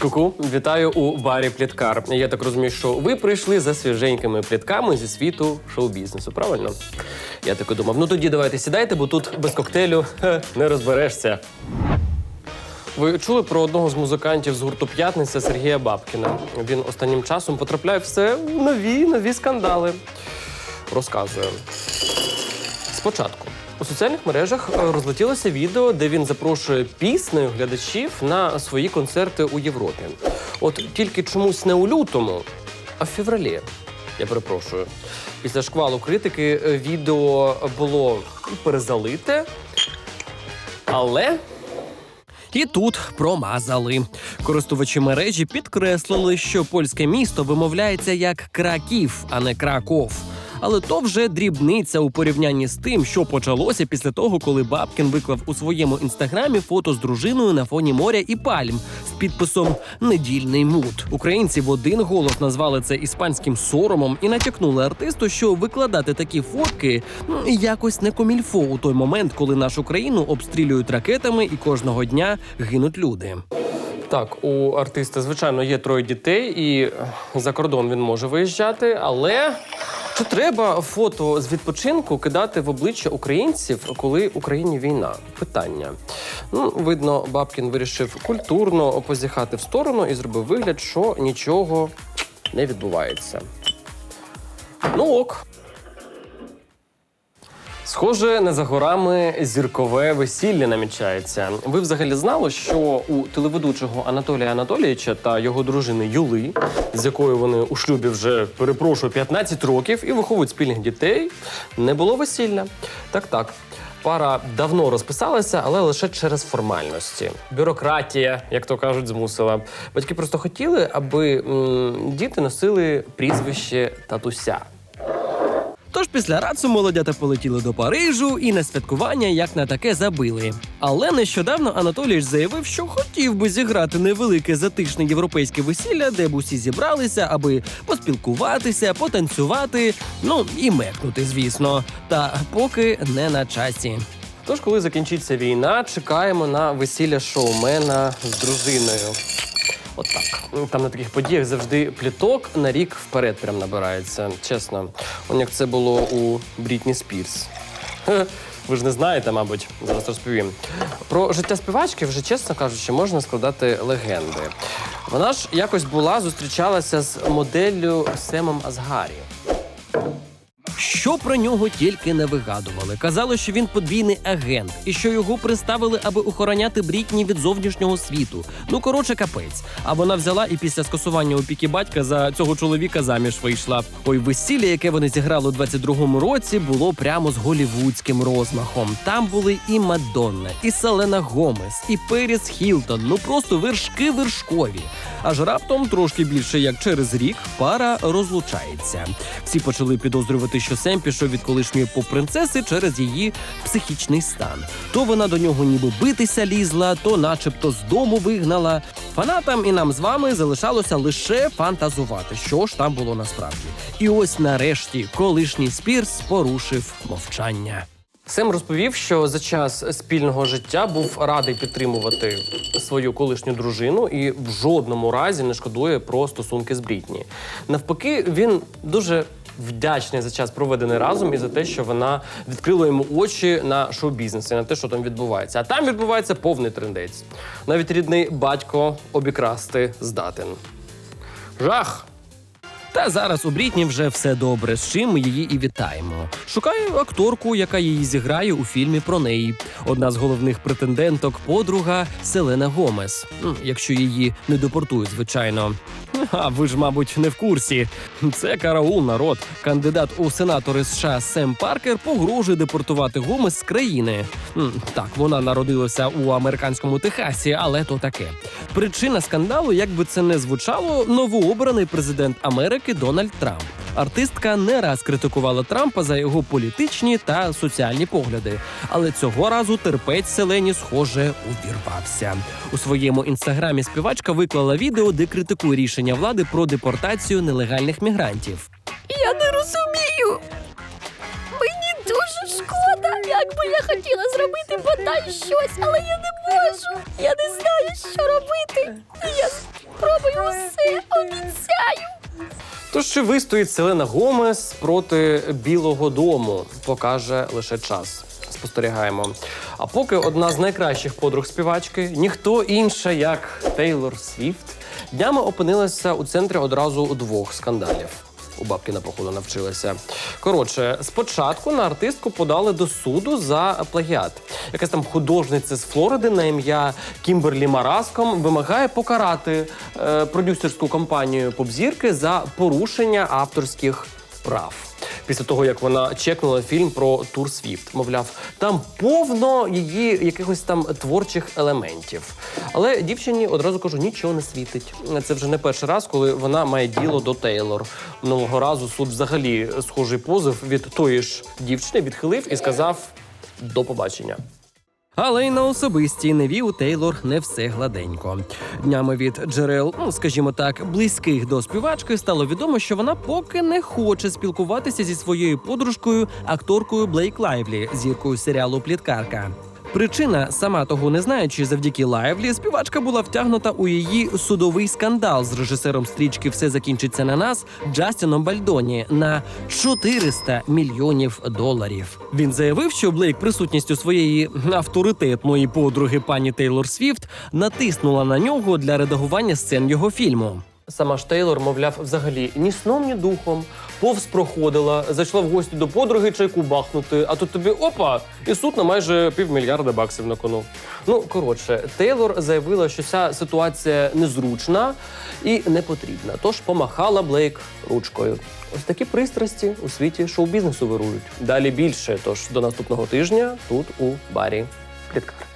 Ку-ку, вітаю у барі Пліткар. Я так розумію, що ви прийшли за свіженькими плітками зі світу шоу-бізнесу, правильно? Я так і думав. Ну тоді давайте сідайте, бо тут без коктейлю не розберешся. Ви чули про одного з музикантів з гурту П'ятниця Сергія Бабкіна? Він останнім часом потрапляє все в нові нові скандали. Розказую. Спочатку у соціальних мережах е, розлетілося відео, де він запрошує піснею глядачів на свої концерти у Європі. От тільки чомусь не у лютому, а в февралі. Я перепрошую. Після шквалу критики е, відео було перезалите, але і тут промазали. Користувачі мережі підкреслили, що польське місто вимовляється як Краків, а не Краков. Але то вже дрібниця у порівнянні з тим, що почалося після того, коли Бабкін виклав у своєму інстаграмі фото з дружиною на фоні моря і пальм з підписом Недільний мут. Українці в один голос назвали це іспанським соромом і натякнули артисту, що викладати такі фотки м, якось не комільфо у той момент, коли нашу країну обстрілюють ракетами і кожного дня гинуть люди. Так, у артиста, звичайно, є троє дітей, і за кордон він може виїжджати, але чи треба фото з відпочинку кидати в обличчя українців, коли в Україні війна? Питання. Ну, видно, Бабкін вирішив культурно позіхати в сторону і зробив вигляд, що нічого не відбувається. Ну ок. Схоже, не за горами зіркове весілля намічається. Ви взагалі знали, що у телеведучого Анатолія Анатолійовича та його дружини Юли, з якою вони у шлюбі вже перепрошую 15 років і виховують спільних дітей, не було весілля. Так, так. Пара давно розписалася, але лише через формальності. Бюрократія, як то кажуть, змусила. Батьки просто хотіли, аби м, діти носили прізвище татуся. Тож після рацу молодята полетіли до Парижу і на святкування як на таке забили. Але нещодавно Анатолійович заявив, що хотів би зіграти невелике затишне європейське весілля, де б усі зібралися, аби поспілкуватися, потанцювати, ну і мекнути, звісно. Та поки не на часі. Тож, коли закінчиться війна, чекаємо на весілля шоумена з дружиною. От так. Там на таких подіях завжди пліток на рік вперед прям набирається. Чесно. Он як це було у Брітні Спірс. Ви ж не знаєте, мабуть, зараз розповім. Про життя співачки, вже чесно кажучи, можна складати легенди. Вона ж якось була, зустрічалася з моделлю Семом Азгарі. Що про нього тільки не вигадували. Казали, що він подвійний агент і що його приставили, аби охороняти Брітні від зовнішнього світу. Ну коротше, капець. А вона взяла і після скасування опіки батька за цього чоловіка заміж вийшла. Ой, весілля, яке вони зіграли у 22-му році, було прямо з голівудським розмахом. Там були і Мадонна, і Селена Гомес, і Періс Хілтон. Ну просто вершки вершкові. Аж раптом трошки більше як через рік пара розлучається. Всі почали підозрювати, що Сем пішов від колишньої поп-принцеси через її психічний стан. То вона до нього ніби битися лізла, то, начебто, з дому вигнала. Фанатам і нам з вами залишалося лише фантазувати, що ж там було насправді. І ось нарешті колишній Спірс порушив мовчання. Сем розповів, що за час спільного життя був радий підтримувати свою колишню дружину і в жодному разі не шкодує про стосунки з Брітні. Навпаки, він дуже вдячний за час проведений разом і за те, що вона відкрила йому очі на шоу-бізнес і на те, що там відбувається. А там відбувається повний трендець. Навіть рідний батько обікрасти здатен. Жах! Та зараз у Брітні вже все добре, з чим ми її і вітаємо. Шукаю акторку, яка її зіграє у фільмі про неї. Одна з головних претенденток подруга Селена Гомес. Якщо її не депортують, звичайно. А ви ж, мабуть, не в курсі. Це караул народ. Кандидат у сенатори США Сем Паркер погрожує депортувати Гомес з країни. Так, вона народилася у американському Техасі, але то таке. Причина скандалу, як би це не звучало, новообраний президент Америки Дональд Трамп. Артистка не раз критикувала Трампа за його політичні та соціальні погляди, але цього разу терпець Селені, схоже, увірвався. У своєму інстаграмі співачка виклала відео, де критикує рішення влади про депортацію нелегальних мігрантів. Я не розумію. Мені дуже шкода. Як би я хотіла зробити бодай щось, але я не можу. Я не знаю, що робити. Я спробую усе, обіцяю. Тож чи вистоїть Селена Гомес проти Білого Дому, покаже лише час. Спостерігаємо. А поки одна з найкращих подруг співачки, ніхто інша, як Тейлор Свіфт, днями опинилася у центрі одразу двох скандалів. У бабки на походу навчилася. Коротше, спочатку на артистку подали до суду за плагіат. Якась там художниця з Флориди на ім'я Кімберлі Мараском вимагає покарати е, продюсерську компанію попзірки за порушення авторських прав. Після того, як вона чекнула фільм про Тур Свіфт, мовляв, там повно її якихось там творчих елементів. Але дівчині одразу кажу, нічого не світить. Це вже не перший раз, коли вона має діло до Тейлор. Минулого разу суд взагалі схожий позов від тої ж дівчини відхилив і сказав до побачення. Але й на особистій неві у Тейлор не все гладенько. Днями від джерел, ну скажімо так, близьких до співачки, стало відомо, що вона поки не хоче спілкуватися зі своєю подружкою, акторкою Блейк Лайвлі, зіркою серіалу Пліткарка. Причина, сама того не знаючи, завдяки Лайвлі, співачка була втягнута у її судовий скандал з режисером стрічки Все закінчиться на нас Джастіном Бальдоні на 400 мільйонів доларів. Він заявив, що Блейк присутністю своєї авторитетної подруги пані Тейлор Свіфт натиснула на нього для редагування сцен його фільму. Сама ж Тейлор, мовляв, взагалі ні сном, ні духом. Повз проходила, зайшла в гості до подруги чайку бахнути, а тут тобі опа! І суд на майже півмільярда баксів на кону. Ну, коротше, Тейлор заявила, що ця ситуація незручна і не потрібна. Тож помахала Блейк ручкою. Ось такі пристрасті у світі шоу-бізнесу вирують. Далі більше. Тож до наступного тижня тут у барі Пліткар.